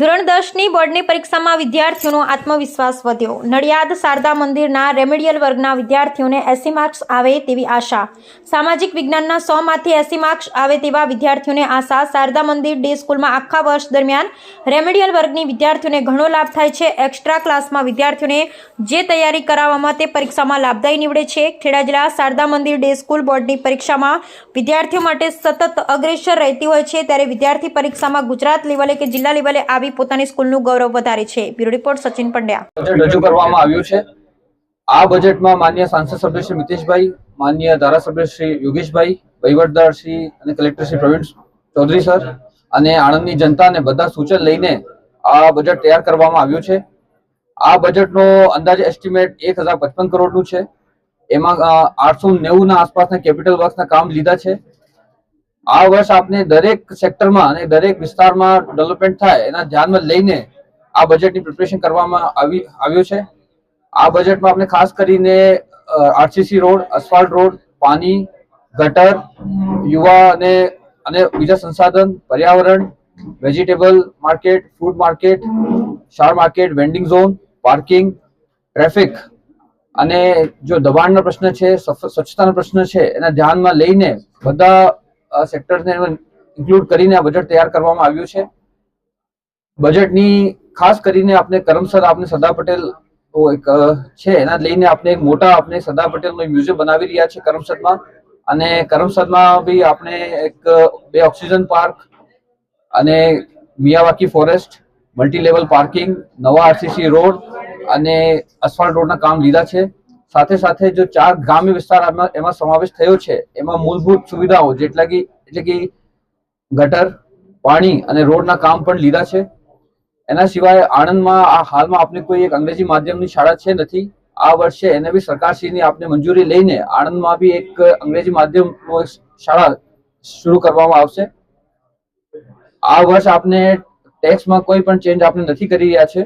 ધોરણ દસની બોર્ડની પરીક્ષામાં વિદ્યાર્થીઓનો આત્મવિશ્વાસ વધ્યો. નડિયાદ શારદા મંદિરના રેમેડિયલ વર્ગના વિદ્યાર્થીઓને એસી માર્ક્સ આવે તેવી આશા. સામાજિક વિજ્ઞાનના સોમાંથી એસી માર્ક્સ આવે તેવા વિદ્યાર્થીઓને આશા. શારદા મંદિર ડે સ્કૂલમાં આખા વર્ષ દરમિયાન રેમેડિયલ વર્ગની વિદ્યાર્થીઓને ઘણો લાભ થાય છે. એક્સ્ટ્રા ક્લાસમાં વિદ્યાર્થીઓને જે તૈયારી કરાવવામાં તે પરીક્ષામાં લાભદાયી નીવડે છે. ખેડા જિલ્લા શારદા મંદિર ડે સ્કૂલ બોર્ડની પરીક્ષામાં વિદ્યાર્થીઓ માટે સતત અગ્રેસર રહેતી હોય છે. ત્યારે વિદ્યાર્થી પરીક્ષામાં ગુજરાત લેવલે કે જિલ્લા લેવલે આવી પોતાની સ્કૂલનું ગૌરવ વધારે છે. Bureau report Sachin Pandya. રજૂ કરવામાં આવ્યું છે. આ બજેટમાં માન્ય સાંસદ સભ્ય શ્રી મિતેશભાઈ, માન્ય ધારાસભ્ય શ્રી યોગેશભાઈ, વહીવટદાર શ્રી અને કલેક્ટર શ્રી પ્રવીણ ચૌધરી સર અને આણંદની જનતાને બધા સૂચન લઈને આ બજેટ તૈયાર કરવામાં આવ્યું છે. આ બજેટનો અંદાજે એસ્ટિમેટ એક હજાર પચપન કરોડનું છે. એમાં આઠસો નેવું ના આસપાસના કેપિટલ વર્ક્સના કામ લીધા છે. આ વર્ષ આપને દરેક સેક્ટરમાં અને દરેક વિસ્તારમાં ડેવલપમેન્ટ થાય એના ધ્યાનમાં લઈને આ બજેટની પ્રિપરેશન કરવામાં આવી, આવ્યું છે. આ બજેટમાં આપણે ખાસ કરીને આરસીસી રોડ અસ્ફાલ્ટ રોડ, પાણી, ગટર, યુવા અને અને બીજા સંસાધન, પર્યાવરણ વેજીટેબલ માર્કેટ ફૂડ માર્કેટ શાર market vending zone parking traffic અને જો દબાણનો પ્રશ્ન છે સ્વચ્છતાનો પ્રશ્ન છે, એના ધ્યાનમાં લઈને બધા સેક્ટર્સને ઇન્ક્લુડ કરીને આ બજેટ તૈયાર કરવામાં આવ્યું છે. બજેટની ખાસ કરીને આપણે કરમસર આપણે સરદાર પટેલ એક છે, એના લઈને આપણે એક મોટા આપણે સરદાર પટેલનો મ્યુઝિયમ બનાવી રહ્યા છે કરમસદમાં અને કરમસદમાં બી આપણે એક, બે ઓક્સિજન પાર્ક અને Miyawaki forest multi level parking, નવા આરસીસી રોડ અને અસફાલ્ટ રોડના કામ લીધા છે. સાથે સાથે જો ચાર ગ્રામ્ય વિસ્તાર એમાં સમાવેશ થયો છે, એમાં મૂળભૂત સુવિધાઓ જેટલા કે એટલે કે ગટર, પાણી અને રોડના કામ પણ લીધા છે. એના સિવાય આણંદમાં આ હાલમાં આપણે કોઈ એક અંગ્રેજી માધ્યમની શાળા છે નથી. આ વર્ષે એને બી સરકારશ્રીની આપને મંજૂરી લઈને આણંદમાં બી એક અંગ્રેજી માધ્યમ શાળા શરૂ કરવામાં આવશે. આ વર્ષ આપને ટેક્સમાં કોઈ પણ ચેન્જ આપણે નથી કરી રહ્યા છે.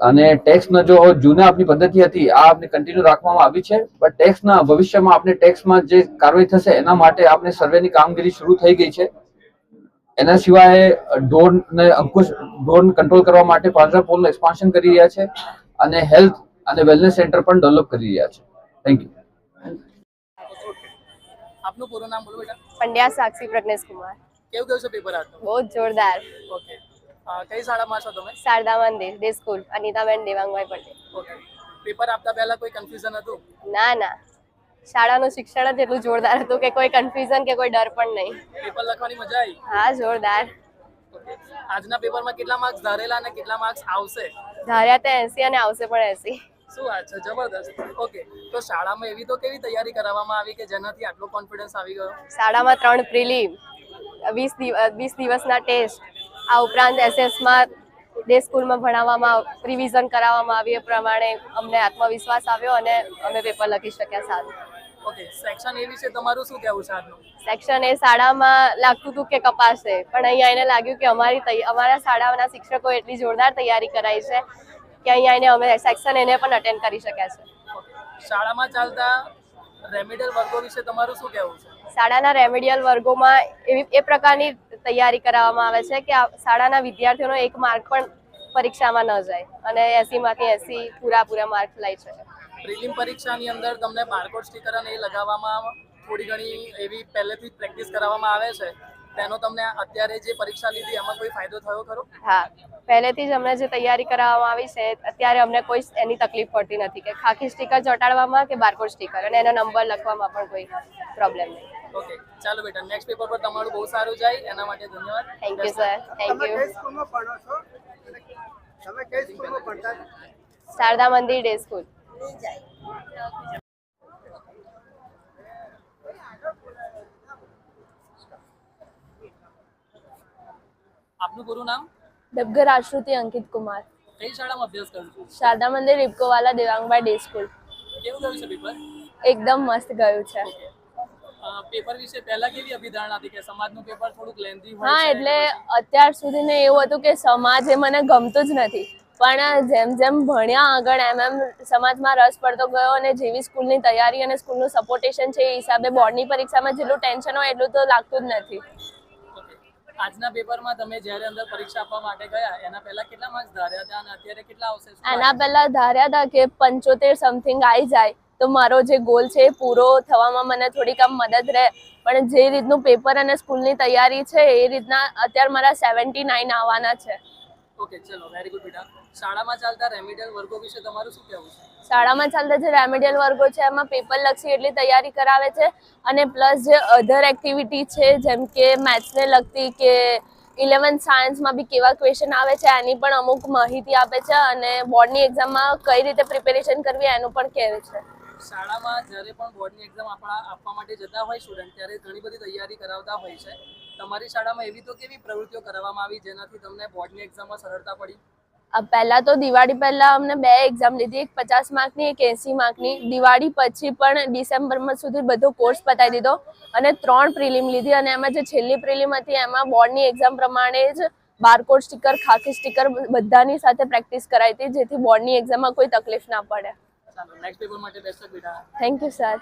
અને ટેક્સનો જો જૂના આપની પદ્ધતિ હતી આ આપને કન્ટિન્યુ રાખવામાં આવી છે બટ ટેક્સના ભવિષ્યમાં આપણે ટેક્સમાં જે કાર્યવાહી થશે એના માટે આપણે સર્વેની કામગીરી શરૂ થઈ ગઈ છે. એના સિવાય ડોર ને અંકુશ ડ્રોન કંટ્રોલ કરવા માટે પાંજરા પોલનું એક્સપાન્શન કરી રહ્યા છે અને હેલ્થ અને વેલનેસ સેન્ટર પણ ડેવલપ કરી રહ્યા છે. થેન્ક યુ આપનું પૂરું નામ બોલો બેટા. પંડ્યા સાક્ષી પ્રજ્ઞેશ કુમાર કેવું ગયું છે પેપર બહુ જોરદાર. ઓકે કઈ શાળામાં છો તમે? Sharda Mandir day school Anitaben Devangbhai Patel. Okay. Paper આપતા પહેલા કોઈ કન્ફ્યુઝન હતું? ના ના. શાળાનું શિક્ષણ જ એટલું જોરદાર હતું કે કોઈ કન્ફ્યુઝન કે કોઈ ડર પણ નહીં. પેપર લખવાની મજા આવી? હા જોરદાર. આજના પેપરમાં કેટલા માર્ક્સ ધારેલા અને કેટલા માર્ક્સ આવશે? ધાર્યા તો એસી અને આવશે પણ એસી. શું વાત છે? જબરદસ્ત. ઓકે. તો શાળામાં એવી તો કેવી તૈયારી કરાવવામાં આવી કે જેનાથી આટલો કોન્ફિડન્સ આવી ગયો? શાળામાં ત્રણ પ્રિલીમ વીસ દિવસ વીસ દિવસના ટેસ્ટ આ ઉપરાંત એસએસમાં ડે સ્કૂલમાં ભણાવવામાં રિવિઝન કરાવવામાં આવ્યું એ પ્રમાણે અમને આત્મવિશ્વાસ આવ્યો અને અમે પેપર લખી શક્યા સારું ઓકે સેક્શન એ વિશે તમારું શું કહેવું છે આજનું? સેક્શન એ શાળામાં લાગતું હતું કે કપાશે પણ અહીંયા એને લાગ્યું કે અમારી અમારા શાળાના શિક્ષકો એટલી જોરદાર તૈયારી કરાઈ છે કે અહીંયા એને અમે સેક્શન એને પણ અટેન્ડ કરી શક્યા છે. શાળામાં ચાલતા રેમિડલ વર્ગો વિશે તમારું શું કહેવું છે? શાળાના રેમેડિયલ વર્ગોમાં એવી એ પ્રકારની તૈયારી કરાવવામાં આવે છે કે શાળાના વિદ્યાર્થીઓનો એક માર્ક પણ પરીક્ષામાં ન જાય અને એસીમાંથી એસી પૂરા પૂરા માર્ક લઈ શકે પ્રિલિમ પરીક્ષાની અંદર તમને બારકોડ સ્ટીકર અને એ લગાવવામાં થોડી ઘણી એવી પહેલેથી પ્રેક્ટિસ કરાવવામાં આવે છે. તેનો તમને અત્યારે જે પરીક્ષા લીધી એમાં કોઈ ફાયદો થયો ખરો? હા પહેલેથી જ અમને જે તૈયારી કરાવવામાં આવી છે અત્યારે અમને કોઈ એની તકલીફ પડતી નથી કે ખાખી સ્ટીકર ચોંટાડવામાં કે બારકોડ સ્ટીકર અને એનો નંબર લખવામાં પણ કોઈ પ્રોબ્લેમ નહીં. ઓકે ચાલો બેટા નેક્સ્ટ પેપર પર તમારું બહુ સારું જાય એના માટે ધન્યવાદ. થેન્ક યુ સર થેન્ક તમે કઈ સ્કૂલમાં ભણો છો? તમે કઈ સ્કૂલમાં ભણતા શારદા મંદિર ડે સ્કૂલ. આપનું પૂરું નામ? ડબગર આશ્રુતિ અંકિત કુમાર. કઈ શાળામાં અભ્યાસ કરું છું? શારદા મંદિર ઇબકોવાલા દેવાંગબા ડે સ્કૂલ. કેવું ગયું છે પેપર એકદમ મસ્ત ગયું છે. પેપર વિશે પહેલા કેવી અભિધારણા હતી કે સમાજનું પેપર થોડુંક લેન્ધી હોય હા એટલે અત્યાર સુધી ને એવું હતું કે સમાજ એ મને ગમતું જ નથી. પણ જેમ જેમ ભણ્યા આગળ એમ એમ સમાજમાં રસ પડતો ગયો અને જેવી સ્કૂલની તૈયારી અને સ્કૂલનું સપોર્ટેશન છે એ હિસાબે બોર્ડની પરીક્ષામાં જેટલું ટેન્શન હોય એટલું તો લાગતું જ નથી. આજના પેપરમાં તમે જ્યારે અંદર પરીક્ષા આપવા માટે ગયા એના પહેલા કેટલા માર્ક્સ ધાર્યા હતા અને અત્યારે કેટલા આવશે? એના પહેલા ધાર્યા હતા કે પંચોતેર સમથિંગ આવી જાય. તો મારો જે ગોલ છે એ પૂરો થવામાં મને થોડીક આમ મદદ રહે. પણ જે રીતનું પેપર અને સ્કૂલની તૈયારી છે એ રીતના અત્યારે મારા સેવન્ટી નાઇન આવવાના છે. ઓકે ચલો વેરી ગુડ બેટા. શાળામાં ચાલતા રેમિડિયલ વર્ગો વિશે તમારું શું કહેવું છે? શાળામાં ચાલતા જે રેમિડિયલ વર્ગો છે એમાં પેપર લક્ષી એટલી તૈયારી કરાવે છે અને પ્લસ જે અધર એક્ટિવિટી છે જેમ કે મેથ્સને લગતી કે ઇલેવન્થ સાયન્સમાં બી કેવા ક્વેશ્ચન આવે છે એની પણ અમુક માહિતી આપે છે અને બોર્ડની એક્ઝામમાં કઈ રીતે પ્રિપેરેશન કરવી એનું પણ કહે છે. શાળામાં જ્યારે પણ બોર્ડની એક્ઝામ આપણા આપવા માટે જતા હોય સ્ટુડન્ટ ત્યારે ઘણી બધી તૈયારી કરાવતા હોય છે. તમારી શાળામાં એવી તો કેવી પ્રવૃત્તિઓ કરવામાં આવી જેનાથી તમને બોર્ડની એક્ઝામમાં સરળતા પડી? પહેલા તો દિવાળી પહેલા અમને બે એક્ઝામ લીધી, એક પચાસ માર્કની, એક એંસી માર્કની. દિવાળી પછી પણ ડિસેમ્બરમાં સુધી બધો કોર્સ પતાવી દીધો અને ત્રણ પ્રિલિમ લીધી અને એમાં જે છેલ્લી પ્રિલિમ હતી એમાં બોર્ડની એક્ઝામ પ્રમાણે જ બારકોડ સ્ટીકર ખાકી સ્ટીકર બધાની સાથે પ્રેક્ટિસ કરાવી હતી, જેથી બોર્ડની એક્ઝામમાં કોઈ તકલીફ ના પડે. ચાલો નેક્સ્ટ પેપર માટે બેસ્ટ બેટા. Thank you sir